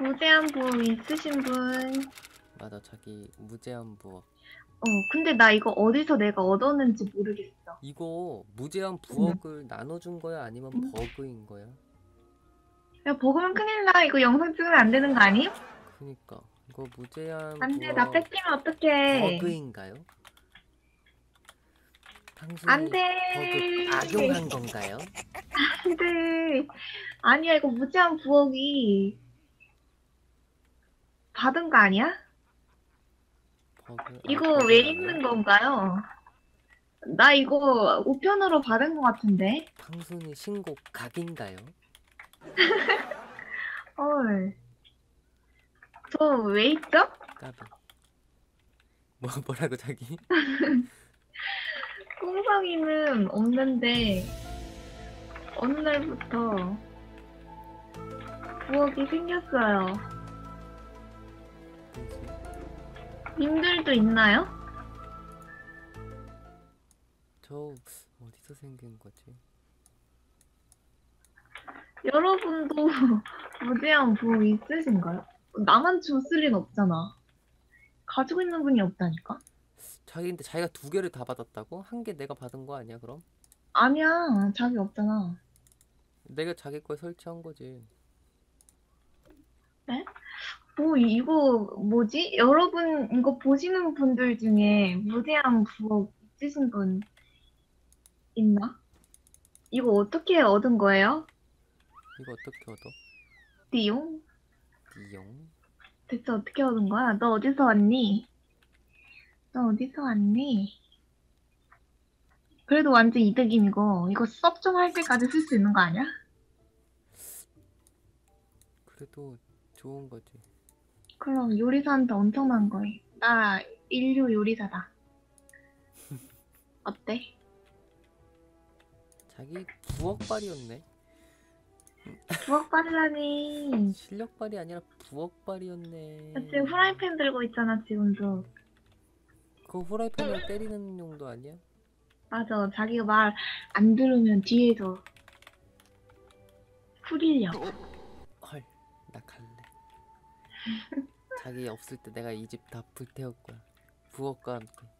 무제한 부업 있으신 분? 맞아 자기 무제한 부업 어, 근데 나 이거 어디서 내가 얻었는지 모르겠어. 이거 무제한 부업을 나눠준 거야 아니면 음. 버그인 거야? 야, 버그면 큰일 나. 이거 영상 찍으면 안 되는 거 아니? 그니까 이거 무제한 안 돼, 부업 나 뺏기면 어떡해. 버그인가요? 당신이 안 돼. 버그 악용한 건가요? 안 돼. 아니야, 이거 무제한 부업이 받은 거 아니야? 버그 이거 아, 왜 버그 있는? 건가요? 나 이거 우편으로 받은 것 같은데? 당순이 신곡 각인가요? 헐. 저 왜 있죠? 까비 뭐 뭐라고 자기? 꽁성이는 없는데 어느 날부터 부엌이 생겼어요. 님들도 있나요? 저 어디서 생긴 거지? 여러분도 무제한 부엌 있으신가요? 나만 줬을 리는 없잖아. 가지고 있는 분이 없다니까? 자기인데 자기가 두 개를 다 받았다고? 한 개 내가 받은 거 아니야 그럼? 아니야, 자기 없잖아. 내가 자기 거에 설치한 거지. 뭐 이거 뭐지? 여러분 이거 보시는 분들 중에 무제한 부엌 있으신 분 있나? 이거 어떻게 얻은 거예요? 이거 어떻게 얻어? 띠용? 이용? 대체 어떻게 얻은 거야? 너 어디서 왔니? 너 어디서 왔니? 그래도 완전 이득임 이거. 이거 섭좀할 때까지 쓸 수 있는 거 아니야? 그래도 좋은 거지. 그럼 요리사한테 엄청난 거임. 나 인류 요리사다. 어때? 자기 부엌발이었네. 부엌발이라니. 실력발이 아니라 부엌발이었네. 나 지금 후라이팬 들고 있잖아 지금도. 그거 후라이팬을 때리는 용도 아니야? 맞아. 자기가 말 안 들으면 뒤에서 후리려. 자기 없을 때 내가 이 집 다 불태울 거야. 부엌과 함께.